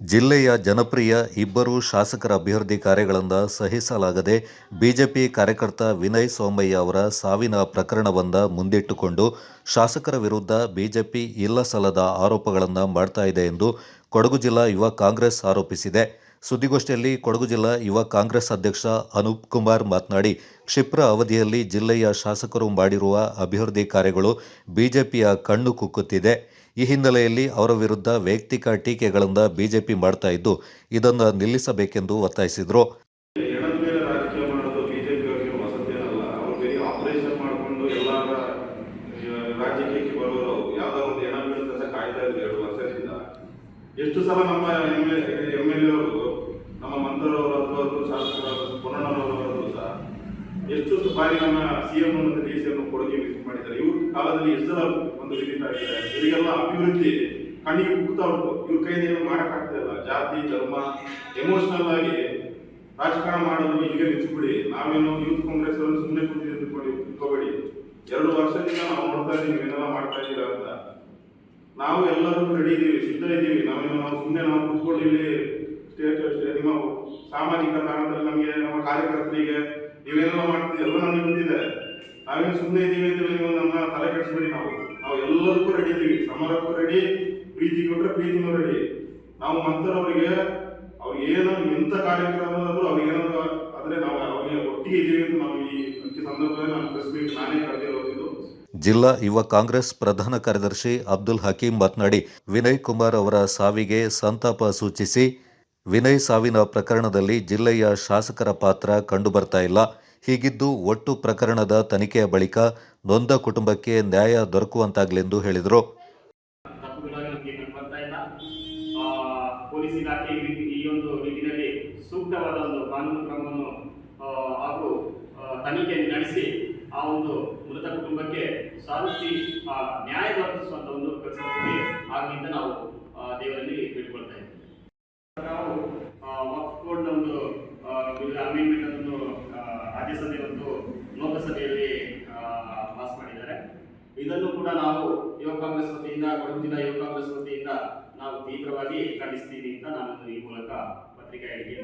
ಜಿಲ್ಲೆಯ ಜನಪ್ರಿಯ ಇಬ್ಬರು ಶಾಸಕರ ಅಭ್ಯರ್ಥಿ ಕಾರ್ಯಗಳಿಂದ ಸಹಿಸಲಾಗದೆ ಬಿಜೆಪಿ ಕಾರ್ಯಕರ್ತ ವಿನಯ್ ಸೋಮಯ್ಯ ಅವರ ಸಾವಿನ ಪ್ರಕರಣವನ್ನ ಮುಂದಿಟ್ಟುಕೊಂಡು ಶಾಸಕರ ವಿರುದ್ಧ ಬಿಜೆಪಿ ಇಲ್ಲಸಲ್ಲದ ಆರೋಪಗಳನ್ನು ಮಾಡ್ತಾ ಇದೆ ಎಂದು ಕೊಡಗು ಜಿಲ್ಲಾ ಯುವ ಕಾಂಗ್ರೆಸ್ ಆರೋಪಿಸಿದೆ. ಸುದ್ದಿಗೋಷ್ಠಿಯಲ್ಲಿ ಕೊಡಗು ಜಿಲ್ಲಾ ಯುವ ಕಾಂಗ್ರೆಸ್ ಅಧ್ಯಕ್ಷ ಅನೂಪ್ ಕುಮಾರ್ ಮಾತನಾಡಿ, ಕ್ಷಿಪ್ರ ಅವಧಿಯಲ್ಲಿ ಜಿಲ್ಲೆಯ ಶಾಸಕರು ಮಾಡಿರುವ ಅಭಿವೃದ್ಧಿ ಕಾರ್ಯಗಳು ಬಿಜೆಪಿಯ ಕಣ್ಣು ಕುಕ್ಕುತ್ತಿದೆ. ಈ ಹಿನ್ನೆಲೆಯಲ್ಲಿ ಅವರ ವಿರುದ್ಧ ವೈಯಕ್ತಿಕ ಟೀಕೆಗಳಿಂದ ಬಿಜೆಪಿ ಮಾಡ್ತಾ ಇದ್ದು, ಇದನ್ನು ನಿಲ್ಲಿಸಬೇಕೆಂದು ಒತ್ತಾಯಿಸಿದರು. ಎಷ್ಟು ಸಲ ನಮ್ಮ ಎಂ ಎಲ್ ಎ ಅವರು ಬಾರಿ ನಮ್ಮ ಸಿ ಎಂ ಮತ್ತು ಡಿ ಸಿ ಎಂ ಕೊಡುಗೆ ಮಾಡಿದ್ದಾರೆ. ಇವ್ರ ಕಾಲದಲ್ಲಿ ಎಷ್ಟು ಒಂದು ವಿಸಿಟ್ ಆಗಿದೆ ಇವರಿಗೆಲ್ಲ ಅಭಿವೃದ್ಧಿ ಕಣ್ಣಿಗೆ ಕುಗ್ತಾ ಉಂಟು. ಇವ್ರ ಕೈಯಿಂದ ಏನು ಮಾಡೋಕ್ಕಾಗ್ತಾ ಇಲ್ಲ. ಜಾತಿ, ಧರ್ಮ ಎಮೋಷನಲ್ ಆಗಿ ರಾಜಕಾರಣ ಮಾಡೋದು ಇಲ್ಲಿಗೆ ನಿಲ್ಸ್ಬಿಡಿ ನಾವೇನು ಯೂತ್ ಕಾಂಗ್ರೆಸ್ ಅವರು ಸುಮ್ಮನೆ ಕೂತಿದ್ದು ಅಂದ್ಕೊಂಡು ಇಟ್ಕೋಬೇಡಿ ಎರಡು ವರ್ಷದಿಂದ ನಾವು ನೋಡ್ತಾ ಇದ್ದೀವಿ ನೀವೇನೆಲ್ಲ ಮಾಡ್ತಾ ಇದ್ದೀರಾ ಅಂತ. ನಾವು ಎಲ್ಲರೂ ರೆಡಿ ಇದ್ದೀವಿ ಸಿದ್ಧ ಇದ್ದೀವಿ. ನಾವೇನು ನಾವು ಸುಮ್ಮನೆ ನಾವು ಕೂತ್ಕೊಂಡು ಇಲ್ಲಿ ಸ್ಟೇಟ್ ನಿಮ್ಮ ಸಾಮಾಜಿಕ ಕಾರಣದಲ್ಲಿ ನಮಗೆ, ನಮ್ಮ ಕಾರ್ಯಕರ್ತರಿಗೆ ನೀವೇನೆಲ್ಲ ಮಾಡ್ತೀವಿ ಎಲ್ಲ ನಮಗೆ ಗೊತ್ತಿದೆ. ನಾವೇನು ಸುಮ್ಮನೆ ಇದ್ದೀವಿ ಅಂತ ನೀವು ನಮ್ಮ ತಲೆ ಕೆಡಿಸ್ಬೇಡಿ ನಾವು. ನಾವು ಎಲ್ಲದಕ್ಕೂ ರೆಡಿ ಇದ್ದೀವಿ ಸಮರಕ್ಕೂ ರೆಡಿ ಪ್ರೀತಿ ಕೊಟ್ಟರೆ ಪ್ರೀತಿನೂ ರೆಡಿ ನಾವು ಮಂತ್ರವರಿಗೆ ಅವ್ರಿಗೆ ಏನೋ ಎಂಥ ಕಾರ್ಯಕ್ರಮ ಆದರೂ ಅವ್ರಿಗೆ ಏನಾದ್ರು ಆದರೆ ನಾವು ಅವ್ರಿಗೆ ಒಟ್ಟಿಗೆ ಇದ್ದೀವಿ ಅಂತ ನಾವು ಈ ಸಂದರ್ಭದಲ್ಲಿ ನಾನು ಮೀಟ್ ನಾನೇ ಕರೆದಿರೋದು ಜಿಲ್ಲಾ ಯುವ ಕಾಂಗ್ರೆಸ್ ಪ್ರಧಾನ ಕಾರ್ಯದರ್ಶಿ ಅಬ್ದುಲ್ ಹಕೀಂ ಮಾತನಾಡಿ, ವಿನಯ್ ಕುಮಾರ್ ಅವರ ಸಾವಿಗೆ ಸಂತಾಪ ಸೂಚಿಸಿ ವಿನಯ್ ಸಾವಿನ ಪ್ರಕರಣದಲ್ಲಿ ಜಿಲ್ಲೆಯ ಶಾಸಕರ ಪಾತ್ರ ಕಂಡುಬರ್ತಾ ಇಲ್ಲ ಹೀಗಿದ್ದು ಒಟ್ಟು ಪ್ರಕರಣದ ತನಿಖೆಯ ಬಳಿಕ ನೊಂದ ಕುಟುಂಬಕ್ಕೆ ನ್ಯಾಯ ದೊರಕುವಂತಾಗಲೆಂದು ಹೇಳಿದರು ಪೊಲೀಸ್ ಇಲಾಖೆ ಈ ಒಂದು ನಿಟ್ಟಿನಲ್ಲಿ ಸೂಕ್ತವಾದ ಒಂದು ಕಾನೂನು ಕ್ರಮವನ್ನು ಹಾಗೂ ತನಿಖೆ ನಡೆಸಿ ಆ ಒಂದು ಮೃತ ಕುಟುಂಬಕ್ಕೆ ಸಾಧಿಸಿ ನ್ಯಾಯ ದೊರಕಿಸುವಂತ ಒಂದು ಕೆಲಸಕ್ಕೆ ಆಗಿಂದ ನಾವು ದೇವರಲ್ಲಿ ಬೇಡ್ಕೊಳ್ತಾ ಇದ್ದೀವಿ ನಾವು ವಕ್ಫ್ ಕೋಡ್ ಒಂದು ಅಮೆಂಡ್ಮೆಂಟ್ ಅನ್ನು ಆ, ಮತ್ತು ಲೋಕಸಭೆಯಲ್ಲಿ ಪಾಸ್ ಮಾಡಿದ್ದಾರೆ. ಇದನ್ನು ಕೂಡ ನಾವು ಯುವ ಕಾಂಗ್ರೆಸ್ ವತಿಯಿಂದ, ಕೊಡಗು ಜಿಲ್ಲಾ ಯುವ ಕಾಂಗ್ರೆಸ್ ವತಿಯಿಂದ ನಾವು ತೀವ್ರವಾಗಿ ಖಂಡಿಸ್ತೀವಿ ಅಂತ ನಾನು ಈ ಮೂಲಕ ಪತ್ರಿಕಾ ಹೇಳಿಕೆ